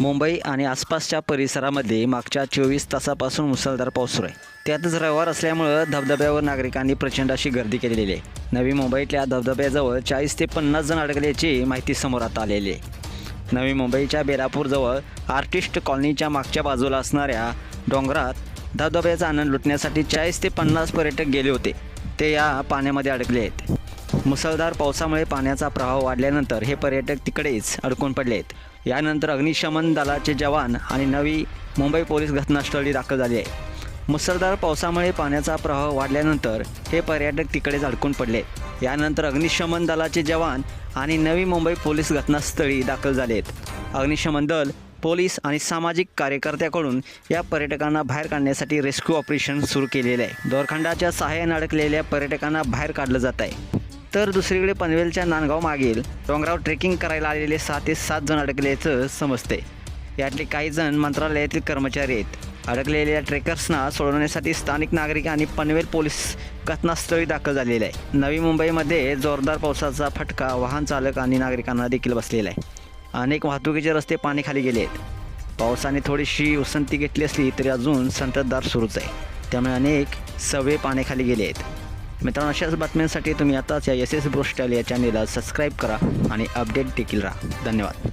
मुंबई आणि आसपासच्या परिसरामध्ये मागच्या चोवीस तासापासून मुसळधार पाऊस सुरू आहे. त्यातच रविवार असल्यामुळं धबधब्यावर नागरिकांनी प्रचंड अशी गर्दी केलेली आहे. नवी मुंबईतल्या धबधब्याजवळ चाळीस ते पन्नास जण अडकल्याची माहिती समोर आता आलेली आहे. नवी मुंबईच्या बेलापूरजवळ आर्टिस्ट कॉलनीच्या मागच्या बाजूला असणाऱ्या डोंगरात धबधब्याचा आनंद लुटण्यासाठी चाळीस ते पन्नास पर्यटक गेले होते. ते या पाण्यामध्ये अडकले आहेत. मुसळधार पावसामुळे पाण्याचा प्रवाह वाढल्यानंतर हे पर्यटक तिकडेच अडकून पडले आहेत यानंतर अग्निशमन दलाचे जवान आणि नवी मुंबई पोलीस घटनास्थळी दाखल झाले आहे. मुसळधार पावसामुळे पाण्याचा प्रवाह वाढल्यानंतर हे पर्यटक तिकडेच अडकून पडले. यानंतर अग्निशमन दलाचे जवान आणि नवी मुंबई पोलीस घटनास्थळी दाखल झाले आहेत अग्निशमन दल पोलीस आणि सामाजिक कार्यकर्त्याकडून या पर्यटकांना बाहेर काढण्यासाठी रेस्क्यू ऑपरेशन सुरू केलेले आहे. दोरखंडाच्या सहाय्याने अडकलेल्या पर्यटकांना बाहेर काढलं जात आहे. तर दुसरीकडे पनवेलच्या नांदगाव मागील डोंगरावर ट्रेकिंग करायला आलेले सहा ते सात जण अडकल्याचं समजते यातले काही जण मंत्रालयातील कर्मचारी आहेत. अडकलेल्या ट्रेकर्सना सोडवण्यासाठी स्थानिक नागरिक आणि पनवेल पोलीस घटनास्थळी दाखल झालेले आहे. नवी मुंबईमध्ये जोरदार पावसाचा फटका वाहन चालक आणि नागरिकांना देखील बसलेला आहे. अनेक वाहतुकीचे रस्ते पाण्याखाली गेले आहेत. पावसाने थोडीशी उसंती घेतली असली तरी अजून संततधार सुरूच आहे. त्यामुळे अनेक सवे पाण्याखाली गेले आहेत. मित्रांनो अशाच बातम्यांसाठी तुम्ही आताच या एस एस ब्रोस्टाईल या चॅनेलला सबस्क्राईब करा आणि अपडेट देखील राहा. धन्यवाद.